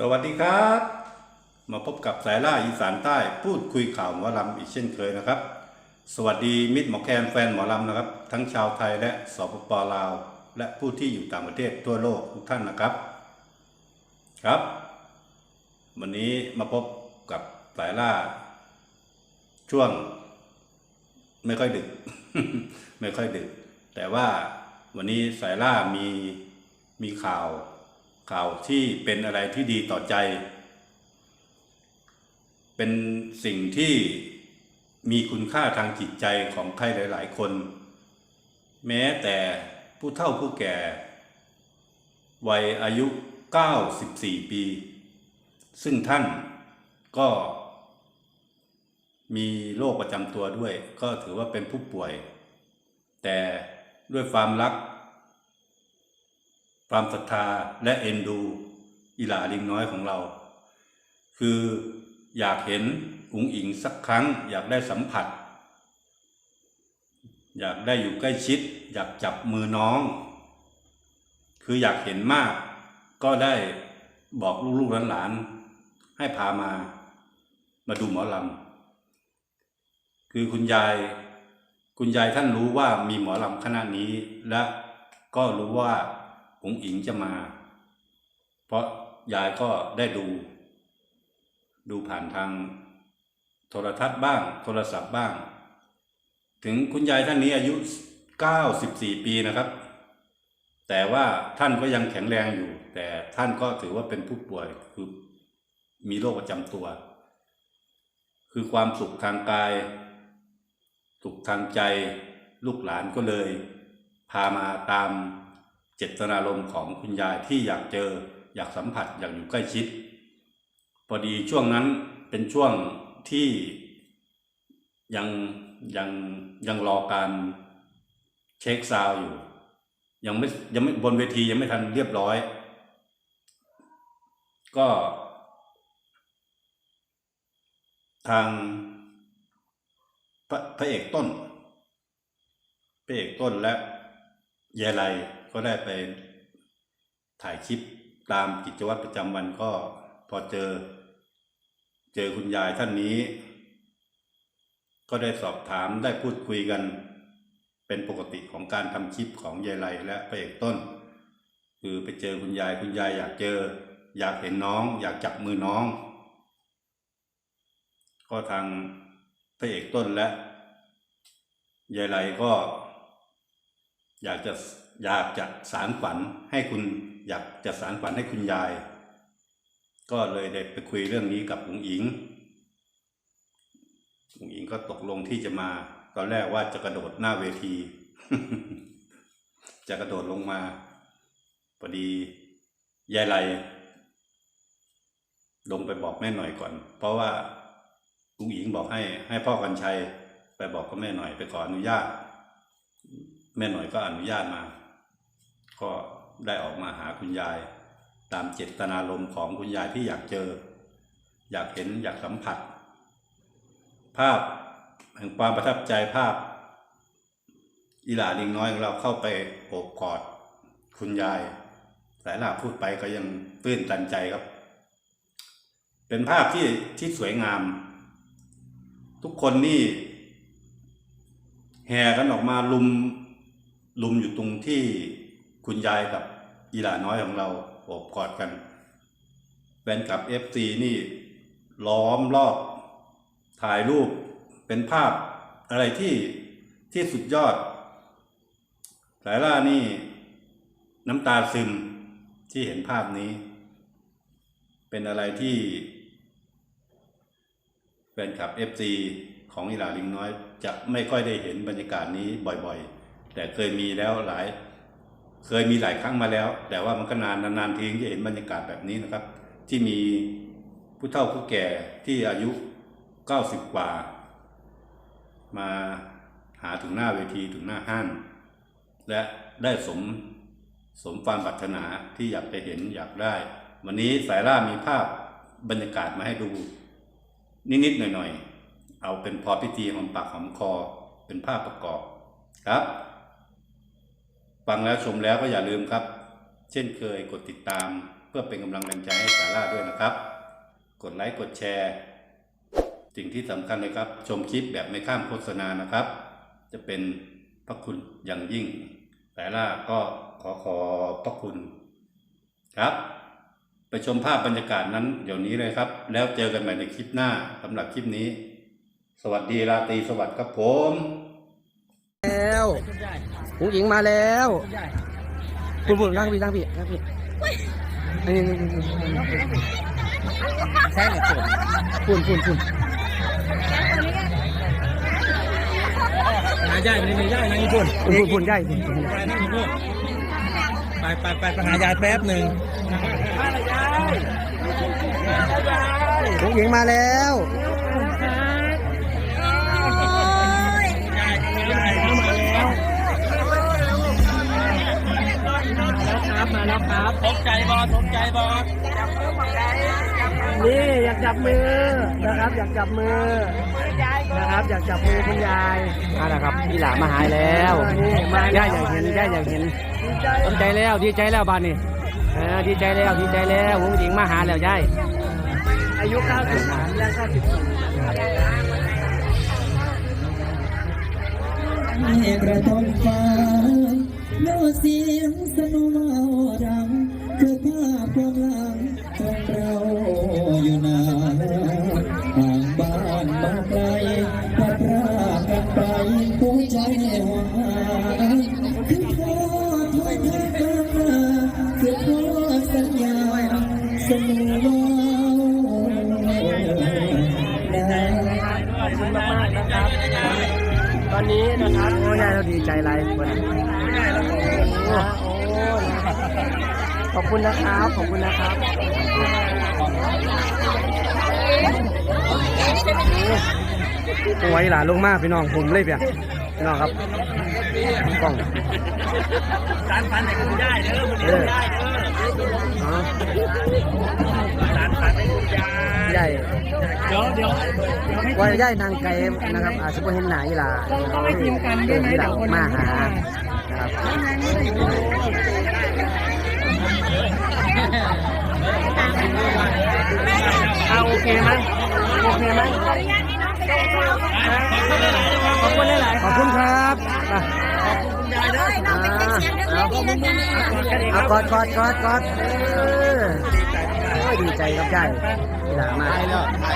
สวัสดีครับ มาพบกับสายล่าอีสานใต้พูดคุยข่าวหมอลำอีกเช่นเคยนะครับ สวัสดีมิตรหมอแคนแฟนหมอลำนะครับ ทั้งชาวไทยและสปปลาว และผู้ที่อยู่ต่างประเทศทั่วโลกทุกท่านนะครับครับ วันนี้มาพบกับสายล่า ช่วง ไม่ค่อยดึก ไม่ค่อยดึก แต่ว่าวันนี้สายล่ามีมีข่าว ข่าวที่เป็นอะไรที่ดีต่อใจ เป็นสิ่งที่มีคุณค่าทางจิตใจของใครหลาย ๆ คน แม้แต่ผู้เฒ่าผู้แก่ วัยอายุ 94 ปี ซึ่งท่านก็มีโรคประจำตัวด้วย ก็ถือว่าเป็นผู้ป่วย แต่ด้วยความรัก ความศรัทธาและเอ็นดูอีหลาลิงน้อยของเรา คืออยากเห็นอุ๋งอิงสักครั้ง อยากได้สัมผัส อยากได้อยู่ใกล้ชิด อยากจับมือน้อง คืออยากเห็นมาก ก็ได้บอกลูกๆหลานๆให้พามามาดูหมอลำคือคุณยายคุณยายท่านรู้ว่ามีหมอลำคณะนี้ และก็รู้ว่า งอิงจะมา เพราะยายก็ได้ดู ดูผ่านทางโทรทัศน์บ้าง โทรศัพท์บ้าง ถึงคุณยายท่านนี้อายุ 94 ปีนะครับ แต่ว่าท่านก็ยังแข็งแรงอยู่ แต่ท่านก็ถือว่าเป็นผู้ป่วยคือมีโรคประจำตัว คือความสุขทางกาย สุขทางใจ ลูกหลานก็เลย พามาตาม เจตนารมณ์ของคุณยายที่อยากเจอ อยากสัมผัสอยากอยู่ใกล้ชิด พอดีช่วงนั้นเป็นช่วงที่ยังยังยังรอการเช็คซาวอยู่ ยังไม่ยังไม่บนเวทียังไม่ทันเรียบร้อย ก็ ทางพระพระเอกต้นพระเอกต้นและยายไล ก็ได้ไปถ่ายคลิปตามกิจวัตรประจำวันก็พอเจอ เจอคุณยายท่านนี้ ก็ได้สอบถามได้พูดคุยกัน เป็นปกติของการทำคลิปของยายไลและพระเอกต้น คือไปเจอคุณยายคุณยายอยากเจอ อยากเห็นน้อง อยากจับมือน้อง ก็ทางพระเอกต้นและยายไลก็อยากจะ อยากจะสารฝันให้คุณอยากจะสารฝันให้คุณยาย ก็เลยได้ไปคุยเรื่องนี้กับอุ๋งอิงอุ๋งอิงก็ตกลงที่จะมา ตอนแรกว่าจะกระโดดหน้าเวที จะกระโดดลงมาพอดียายไลลงไปบอกแม่หน่อยก่อน เพราะว่าอุ๋งอิงบอกให้ ให้พ่อกันชัยไปบอกกับแม่หน่อยไปขออนุญาต แม่หน่อยก็อนุญาตมา ก็ได้ออกมาหาคุณยาย ตามเจตนารมณ์ของคุณยายที่อยากเจอ อยากเห็นอยากสัมผัส ภาพแห่งความประทับใจภาพอีหลาลิงน้อยของเราเข้าไปโอบกอด คุณยายสายหลาพูดไปก็ยังตื้นตันใจครับ เป็นภาพที่ที่สวยงาม ทุกคนนี่ แห่กันออกมาลุมลุมอยู่ตรงที่ คุณยายกับอีหลาน้อยของเราโอบกอดกันแฟนกับเอฟซีนี่ล้อมรอบถ่ายรูปเป็นภาพอะไรที่ที่สุดยอด สายล่านี่น้ำตาซึมที่เห็นภาพนี้ เป็นอะไรที่แฟนคลับ FC ของอีหลาลิงน้อย จะไม่ค่อยได้เห็นบรรยากาศนี้บ่อยๆ แต่เคยมีแล้วหลาย เคยมีหลายครั้งมาแล้ว แต่ว่ามันก็นานนานๆทีจะเห็นบรรยากาศแบบนี้นะครับ ที่มีผู้เฒ่าผู้แก่ที่อายุ90กว่า มาหาถึงหน้าเวทีถึงหน้าห้านและได้สมสมความปรารถนาที่อยากไปเห็นอยากได้ วันนี้สายล่ามีภาพบรรยากาศมาให้ดู นิดๆหน่อยๆ เอาเป็นพอพิธีหอมปากหอมคอเป็นภาพประกอบครับ ฟังแล้วชมแล้วก็อย่าลืมครับ เช่นเคยกดติดตาม เพื่อเป็นกำลังแรงใจให้สาร่าด้วยนะครับ กดไลค์กดแชร์ สิ่งที่สำคัญเลยครับ ชมคลิปแบบไม่ข้ามโฆษณานะครับ จะเป็นพระคุณอย่างยิ่งสาร่าก็ขอขอบพระคุณครับ ไปชมภาพบรรยากาศนั้นเดี๋ยวนี้เลยครับ แล้วเจอกันใหม่ในคลิปหน้าสำหรับคลิปนี้ สวัสดีราตรีสวัสดิ์ครับผม แล้ว ผู้หญิงมาแล้วคุณบุญนั่งพี่นั่งพี่นั่งพี่นี่นี่นี่ใช่เหรอคุณคุณคุณหาย่ายมันมีย่ายนั่งญี่ปุ่นคุณคุณคุณใหญ่คุณไปไปไปไปไปหายายแป๊บหนึ่งผู้หญิงมาแล้ว ครับมาแล้วครับตกใจบอตกใจบอนี่อยากจับมือนะครับ อยากจับมือนะครับ อยากจับมือคุณยายมาแล้วครับพี่หลามาหายแล้วย่าอยากเห็นย่าอยากเห็นดีใจแล้วดีใจแล้วบ้านนี้เออดีใจแล้วดีใจแล้วผู้หญิงมาหาแล้วยายอายุ93และ94ให้กระทงฟ้า โน้เสียงสนุนเอาดังคือภาพความหลังของเราอยู่นานห่างบ้านมาไกลพัดพรากกันไปหัวใจห่วงหาคือทอดทอดทอดกลางนาคือทอสัญญาสมอว่านาขอบคุณมากนะครับ ตอนนี้นะครับโอ้ยายเราดีใจไรคน โอ้ขอบคุณนะครับ ขอบคุณนะครับโอ้ยหลานลงมากพี่น้องผมเลยเปียพี่น้องครับกล้องการฟันให้คุณย่ายเด้อมันเออย่ายเด้ออ๋อการฟันให้คุณย่ายใหญ่เดี๋ยวเดี๋ยวเดี๋ยวให้ว่าใหญ่นางไก่นะครับอาจจะไม่เห็นหน้าอีหลาต้องให้ทีมกันได้ไหมอีหลาเดี๋ยวคนมานั้นหานะครับ เอาโอเคไหมโอเคไหมขอบคุณหลายๆขอบคุณครับอะคุณยายเด้อเอากอดกอดกอดกอดเออโอ้ยดีใจครับยายอีหลามา